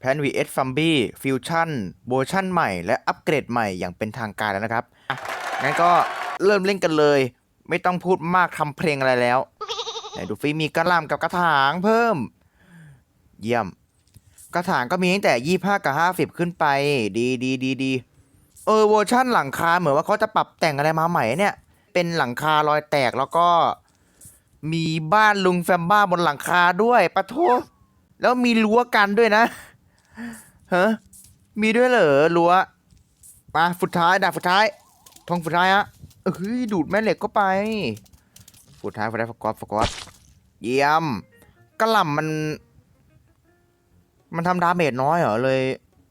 แพน vs ฟัมบี้ฟิวชั่นเวอร์ชั่นใหม่ และอัปเกรดใหม่อย่างเป็นทางการแล้วนะครับ งั้นก็เริ่มเล่นกันเลย ไม่ต้องพูดมากทำเพลงอะไรแล้วไหนดูฟิมีกระลำกับกระถางเพิ่ม เยี่ยม กระถางก็มีตั้งแต่ยี่ห้ากับห้าสิบขึ้นไป ดีดีดีดีเออเวอร์ชั่นหลังคาเหมือนว่าเขาจะปรับแต่งอะไรมาใหม่เนี่ย เป็นหลังคารอยแตกแล้วก็มีบ้านลุงแฟมบ้าบนหลังคาด้วยปะโทแล้วมีรั้วกันด้วยนะ ฮะมีด้วยเหรอรั้วมาฟุดท้ายดาบฟุดท้ายทองฟุดท้ายฮะเอ้ยดูดแม่เหล็กก็ไปฟุดท้ายฟุดท้ายฟกอตฟกอตเยี่ยมกระหล่ำมัน มันทำดาเมจน้อยเหรอเลย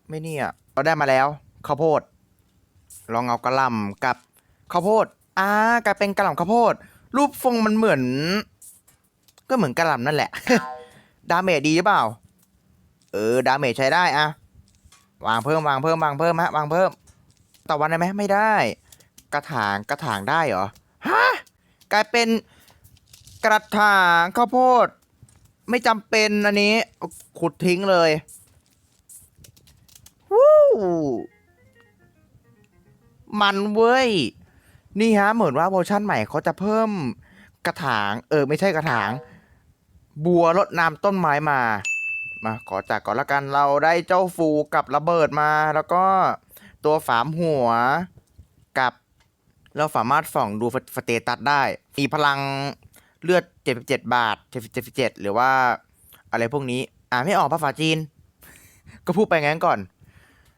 ไม่เนี่ยเราได้มาแล้วข้าวโพด ลองเอากระหล่ำกับข้าวโพดอ่ากลายเป็นกระหล่ำข้าวโพด รูปทรงมันเหมือน ก็เหมือนกระหล่ำนั่นแหละ ดาเมจดีหรือเปล่า เออดาเมจใช้ได้อะวางเพิ่มวางเพิ่มวางเพิ่มฮะวางเพิ่มต่อวันได้ไหมไม่ได้ กระถางกระถางได้เหรอฮะกลายเป็นกระถางข้าวโพด ไม่จำเป็นอันนี้ ขุดทิ้งเลยวู้มันเว้ย นี่ฮะเหมือนว่าเวอร์ชั่นใหม่เขาจะเพิ่มกระถาง เออ ไม่ใช่กระถาง บัวรดน้ำต้นไม้มา มาขอจากก่อนละกันเราได้เจ้าฟูกับระเบิดมา แล้วก็ตัวฝามหัวกับเราสามารถส่องดูสเตตัสได้ มีพลังเลือด 77 บาท 77 หรือว่าอะไรพวกนี้ อ่านไม่ออกภาษาจีน ก็พูดไปงั้นก่อน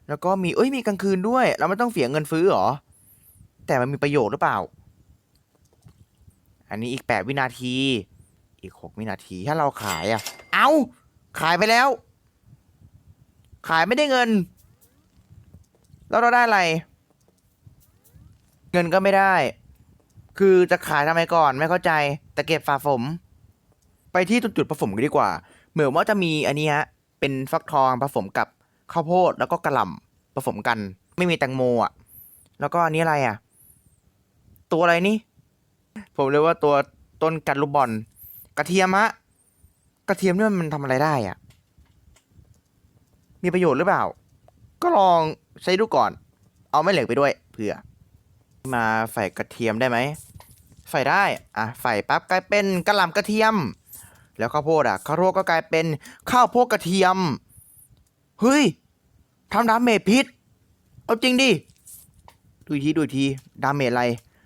แล้วก็มีเอ้ยมีกลางคืนด้วย เราไม่ต้องเสียเงินซื้อหรอ แต่มันมีประโยชน์หรือเปล่า อันนี้อีก 8 วินาที อีก 6 วินาที ถ้าเราขายอะ เอา ขายไปแล้ว ขายไม่ได้เงิน แล้วเราได้อะไร เงินก็ไม่ได้ คือจะขายทำไมก่อนไม่เข้าใจ แต่เก็บฝาผมไปที่จุดผสมกันดีกว่า เหมือนว่าจะมีอันนี้ฮะ เป็นฟักทองผสมกับข้าวโพดแล้วก็กระหล่ำผสมกัน ไม่มีแตงโมอะ แล้วก็อันนี้อะไรอะ ตัวอะไรนี่ ผมเรียกว่าตัวต้นกันลูกบอลกระเทียมฮะ กระเทียมนี่มันทำอะไรได้อะมีประโยชน์หรือเปล่า ก็ลองใช้ดูก่อน เอาไม่เหล็กไปด้วยเผื่อ มาใส่กระเทียมได้ไหมใส่ได้ อะใส่ปั๊บกลายเป็นกระหล่ำกระเทียม แล้วข้าวโพดอะข้าวโพดก็กลายเป็นข้าวโพดกระเทียม เฮ้ยทำดาเมจพิษ เอาจริงดิ ดูทีดูที ดาเมจอะไร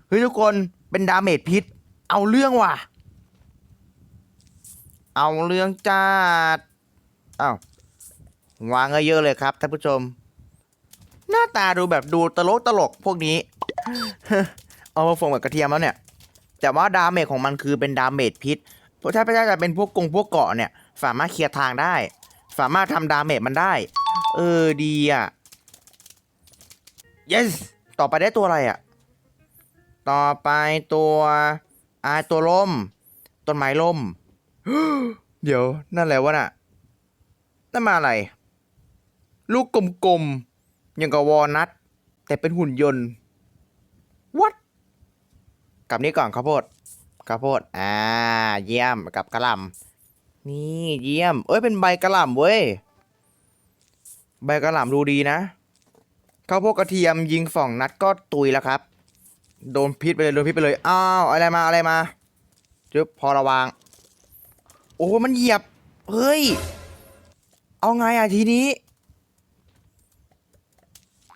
เฮ้ยทุกคน เป็นดาเมจพิษ เอาเรื่องว่ะ เอาเรื่องจัดอ้าววางเยอะเลยครับท่านผู้ชม หน้าตาดูแบบดูตลกตลกพวกนี้ เอามาฝงกับกระเทียมแล้วเนี่ย แต่ว่าดาเมจของมันคือเป็นดาเมจพิษเพราะถ้าไม่ใช่จะเป็นพวกกงพวกเกาะเนี่ย สามารถเคลียร์ทางได้ สามารถทำดาเมจมันได้ เออดีอะ yes ต่อไปได้ตัวอะไรอะ ต่อไปตัวอาตัวลม ต้นไม้ล่ม เดี๋ยวนั่นแหละวะน่ะนั่นมาอะไร ลูกกลมๆอย่างกับวอลนัทแต่เป็นหุ่นยนต์วัดกลับนี้ก่อนข้าวโพดข้าวโพดอ่า เยี่ยมกับกระหล่ำนี่เยี่ยม เอ้ยเป็นใบกระหล่ำเว้ยใบกระหล่ำดูดีนะข้าวโพดกระเทียมยิงสองนัดก็ตุยแล้วครับ โดนพิษไปเลยโดนพิษไปเลย อ้าว อะไรมาอะไรมา จึ๊บพอระวัง โอ้โหมันเหยียบ เฮ้ย เอาไงอะทีนี้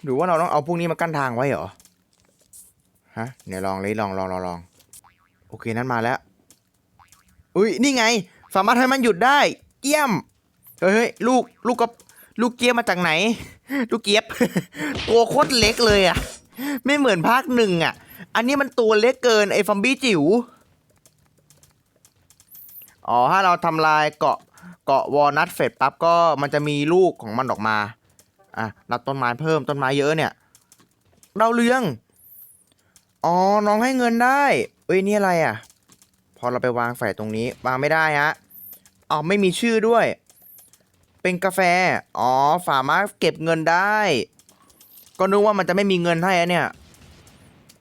หรือว่าเราต้องเอาพวกนี้มากั้นทางไว้เหรอ ฮะเดี๋ยวลองเลยลองลองลองลองโอเคนั้นมาแล้ว อุ้ยนี่ไง สามารถให้มันหยุดได้เยี่ยม เฮ้ยลูกลูกก็ลูกเกียบมาจากไหน ลูกเกียบ ตัวโคตรเล็กเลยอะ ไม่เหมือนภาคหนึ่งอะ อันนี้มันตัวเล็กเกินไอ้ฟอมบี้จิ๋ว อ๋อถ้าเราทำลายเกาะเกาะวอลนัทเสร็จปั๊บก็มันจะมีลูกของมันออกมาอะรับต้นไม้เพิ่มต้นไม้เยอะเนี่ยเราเรื่องอ๋อน้องให้เงินได้เอ้ยนี่อะไรอะ พอเราไปวางใส่ตรงนี้วางไม่ได้ฮะอ๋อไม่มีชื่อด้วย เป็นกาแฟอ๋อสามารถเก็บเงินได้ ก็นึกว่ามันจะไม่มีเงินให้อะเนี่ย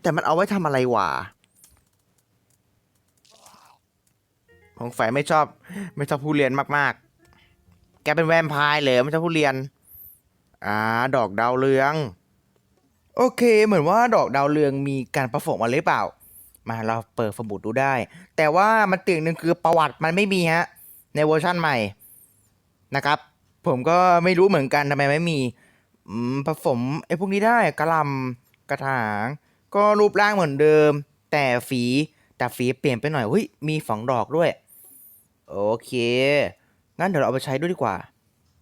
แต่มันเอาไว้ทำอะไรวะ ของฝ่ายไม่ชอบ ไม่ชอบผู้เรียนมากแกเป็นแวมไพร์เหรอไม่ใช่ผู้เรียน อ่า ดอกดาวเรือง โอเค เหมือนว่าดอกดาวเรืองมีการประสมอะไรหรือเปล่า มาเราเปิดสมุดดูได้ แต่ว่ามันติ่งหนึ่งคือประวัติมันไม่มีฮะ ในเวอร์ชั่นใหม่นะครับ ผมก็ไม่รู้เหมือนกันทำไมไม่มีผสมไอ้พวกนี้ได้กระลำกระถาง ก็รูปร่างเหมือนเดิม แต่ฝีแต่ฝีเปลี่ยนไปหน่อยเฮ้ยมีสองดอกด้วย โอเค งั้นเดี๋ยวเราเอาไปใช้ด้วยดีกว่า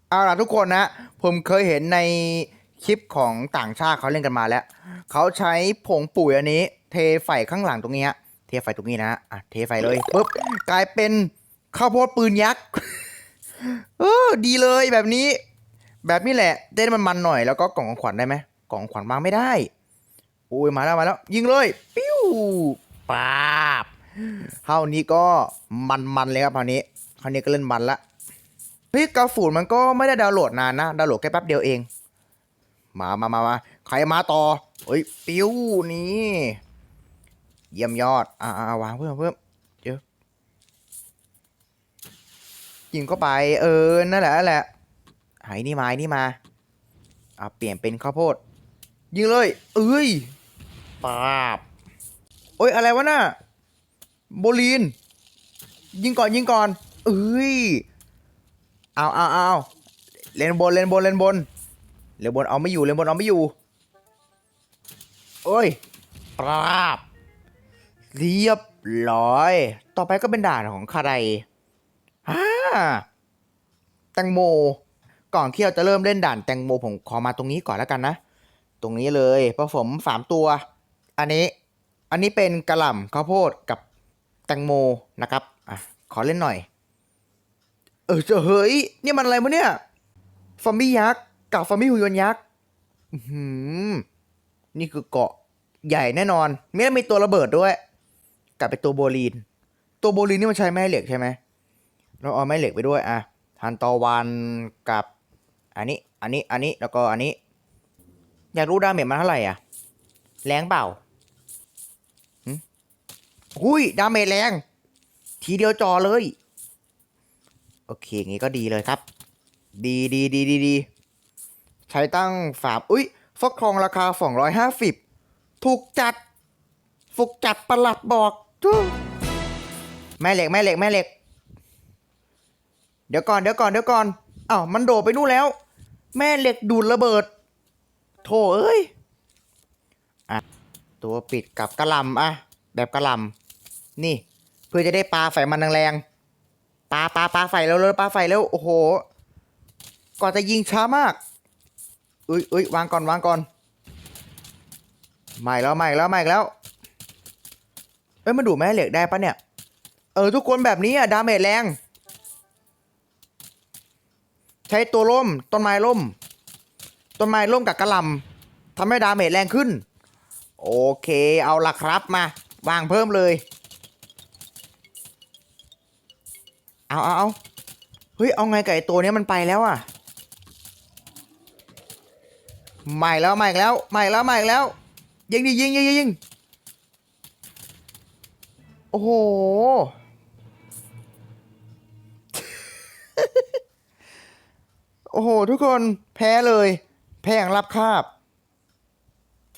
เอาล่ะทุกคนนะ ผมเคยเห็นในคลิปของต่างชาติเขาเล่นกันมาแล้ว เขาใช้ผงปุ๋ยอันนี้ เทใส่ข้างหลังตรงนี้ฮะเทใส่ตรงนี้นะอะเทใส่เลยปุ๊บกลายเป็นข้าวโพดปืนยักษ์ เออ ดีเลยแบบนี้ แบบนี้แหละเต้นมันมันๆหน่อยแล้วก็กล่องของขวัญได้ไหมกล่องของขวัญวางไม่ได้ โอ้ยมาแล้วมาแล้ว ยิงเลย ปิ้วปาบ เท่านี้ก็มันมันๆเลยครับคราวนี้คราวนี้ก็เล่นมันละเฮ้ยกราฟูนมันก็ไม่ได้ดาวน์โหลดนานนะดาวน์โหลดแค่แป๊บเดียวเอง มามามามาใครมาต่อเฮ้ยปิ้วนี่เยี่ยมยอดอ่าวางเพิ่มเพิ่มเดี๋ยวยิงเข้าไปเออนั่นแหละนั่นแหละหายนี่มานี่มาอะเปลี่ยนเป็นข้าวโพดยิงเลย เอ้ยปาบโอ้ยอะไรวะน่ะ โบลีน ยิงก่อนยิงก่อนเอ้ยเอาเอาเอาเลนบนเลนบนเลนบนเลนบนเอาไม่อยู่เลนบนเอาไม่อยู่โอ้ยปราบ เรียบร้อย ต่อไปก็เป็นด่านของใครฮ่าแตงโม ก่อนที่เราจะเริ่มเล่นด่านแตงโมผมขอมาตรงนี้ก่อนแล้วกันนะ ตรงนี้เลยผสมสามตัว อันนี้ อันนี้เป็นกระหล่ำข้าวโพดกับ แตงโมนะครับอะขอเล่นหน่อย เออเฮ้ยนี่มันอะไรมะเนี่ยฟอมบี้ยักษ์กับฟอมบี้หุ่นยนต์ยักษ์อื้อหือนี่คือเกาะใหญ่แน่นอนไม่ได้มีตัวระเบิดด้วย กลับไปตัวโบลีน ตัวโบลีนนี่มันใช้แม่เหล็กใช่ไหมเราเอาแม่เหล็กไปด้วยอะทันตะวันกับ อันนี้ อันนี้ อันนี้ แล้วก็อันนี้ อยากรู้ดาเมจมันเท่าไหร่อะ แรงเปล่า หุ้ยดาเมจแรง ทีเดียวจอเลย โอเคงี้ก็ดีเลยครับ ดีดีดีดีดีใช้ตั้งฝาอุ้ยฟักทองราคาสองร้อยห้าสิบถูกจัดฟุกจัดประหลัดบอกจู้แม่เหล็กแม่เหล็กแม่เหล็ก เดี๋ยวก่อนเดี๋ยวก่อนเดี๋ยวก่อนอ้าวมันโดดไปนู่นแล้ว แม่เหล็กดูดระเบิด โถเอ้ย อะ ตัวปิดกับกระลำอะ แบบกระลำ นี่ เพื่อจะได้ปลาไฟมันแรงๆปลาปลาปลาไฟแล้วเลยปลาไฟแล้วโอ้โหก่อนจะยิงช้ามากเอ้ยเอ้ยวางก่อนวางก่อนใหม่แล้วใหม่แล้วใหม่แล้ว เอ้ยมันดูแม่เหล็กได้ปะเนี่ย เออทุกคนแบบนี้อะดาเมจแรง ใช้ตัวล่มต้นไม้ล่ม ต้นไม้ล่มกับกระลำทำให้ดาเมจแรงขึ้น โอเคเอาละครับมา วางเพิ่มเลย เอาเอาเอาเฮ้ย เอาไงไกับไอตัวนี้มันไปแล้วอะใหม่แล้วใหม่แล้วใหม่แล้วใหม่แล้ว ยิงดิยิงยิงยิงยิงโอ้โห โอ้โห ทุกคนแพ้เลย แพ้อย่างรับคาบ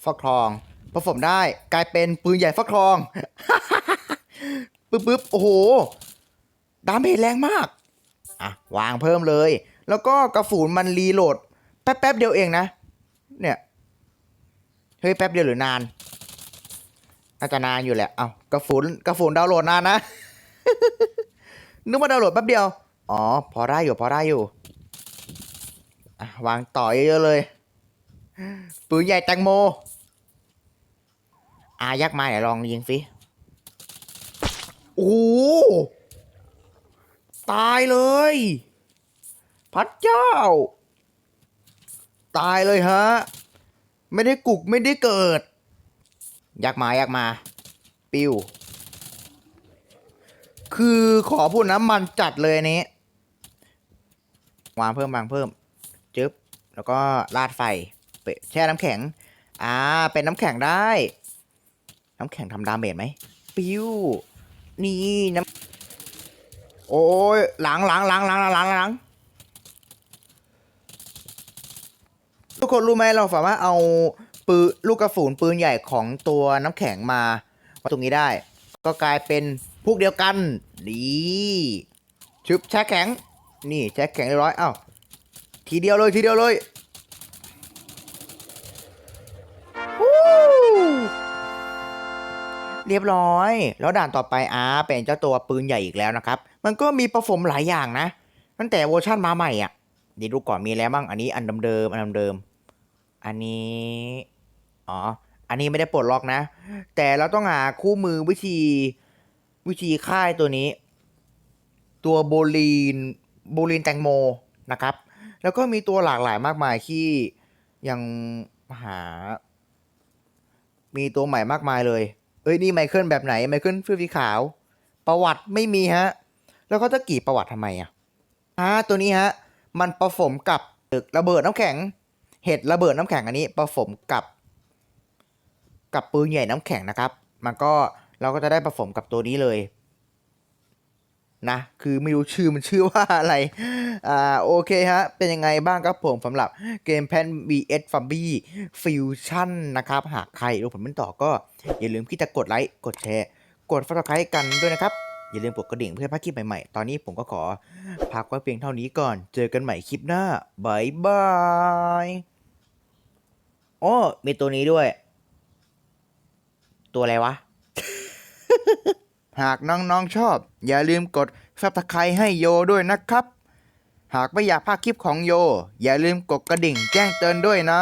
ฟักทองผสมได้กลายเป็นปืนใหญ่ฟักทองปึ๊บปึ๊บโอ้โห ดาเมจแรงมาก อะ วางเพิ่มเลย แล้วก็กระสุนมันรีโหลด แป๊บๆเดียวเองนะ เนี่ย เฮ้ย แป๊บเดียวหรือนานน่าจะนานอยู่แหละ เอากระสุนกระสุนดาวน์โหลดนานนะ นึกว่าดาวน์โหลดแป๊บเดียว อ๋อ พอได้อยู่ พอได้อยู่อะวางต่อเยอะๆเลย ปืนใหญ่แตงโม อายักษ์มาเดี๋ยวลองยิงสิ โอ้ ตายเลยพระเจ้า ตายเลยฮะ ไม่ได้กุกไม่ได้เกิด อยักมาอยักมา ปิว คือขอพูดนะมันจัดเลยนี้ วางเพิ่มวางเพิ่ม จึ๊บ แล้วก็ราดไฟแช่น้ำแข็ง อ่า เป็นน้ำแข็งได้ น้ำแข็งทำดาเมจไหม ปิว นี่น้ำ โอ้ยหลังหลังหลังหลังหลังหลังทุกคนรู้ไหมเราสามารถเอาปืนลูกกระสุนปืนใหญ่ของตัวน้ำแข็งมาว้ตรงนี้ได้ ก็กลายเป็นพวกเดียวกันดีชุบแช่แข็ง นี่แช่แข็งเรียบร้อยเอ้าทีเดียวเลยทีเดียวเลย เรียบร้อย แล้วด่านต่อไปอาเป็นเจ้าตัวปืนใหญ่อีกแล้วนะครับ มันก็มีประฟมหลายอย่างนะ ตั้งแต่เวอร์ชันมาใหม่อะเดี๋ยวดูก่อนมีแล้วบ้าง อันนี้อันเดิมๆอันเดิมๆอันนี้ อ๋อ อันนี้ไม่ได้ปลดล็อกนะ แต่เราต้องหาคู่มือวิธีวิธีค่ายตัวนี้ ตัวโบลีนโบลีนแตงโมนะครับ แล้วก็มีตัวหลากหลายมากมายที่ยังหา มีตัวใหม่มากมายเลย เอ้ยนี่ไมเคิลแบบไหนไมเคิลเสื้อสีขาว ประวัติไม่มีฮะ แล้วเขาจะกรีดประวัติทำไมอะอ่าตัวนี้ฮะ มันผสมกับระเบิดน้ำแข็ง เห็ดระเบิดน้ำแข็งอันนี้ผสมกับ กับปืนใหญ่น้ำแข็งนะครับ มันก็เราก็จะได้ผสมกับตัวนี้เลย นะ คือไม่รู้ชื่อมันชื่อว่าอะไร อ่า โอเคฮะ เป็นยังไงบ้างครับผมสำหรับเกมแพน vs f u m b y Fusion นะครับ หากใครรู้ผลเป็นต่อก็ อย่าลืมที่จะกดไลค์ กดแชร์ กด subscribe กันด้วยนะครับ อย่าลืมกดกระดิ่งเพื่อพลาดคลิปใหม่ๆ ตอนนี้ผมก็ขอพักไว้เพียงเท่านี้ก่อน เจอกันใหม่คลิปหน้าบายบายโอ้มีตัวนี้ด้วย ตัวอะไรวะ หากน้องๆชอบ อย่าลืมกด subscribe ให้โยด้วยนะครับ หากไม่อยากพลาดคลิปของโย อย่าลืมกดกระดิ่งแจ้งเตือนด้วยนะ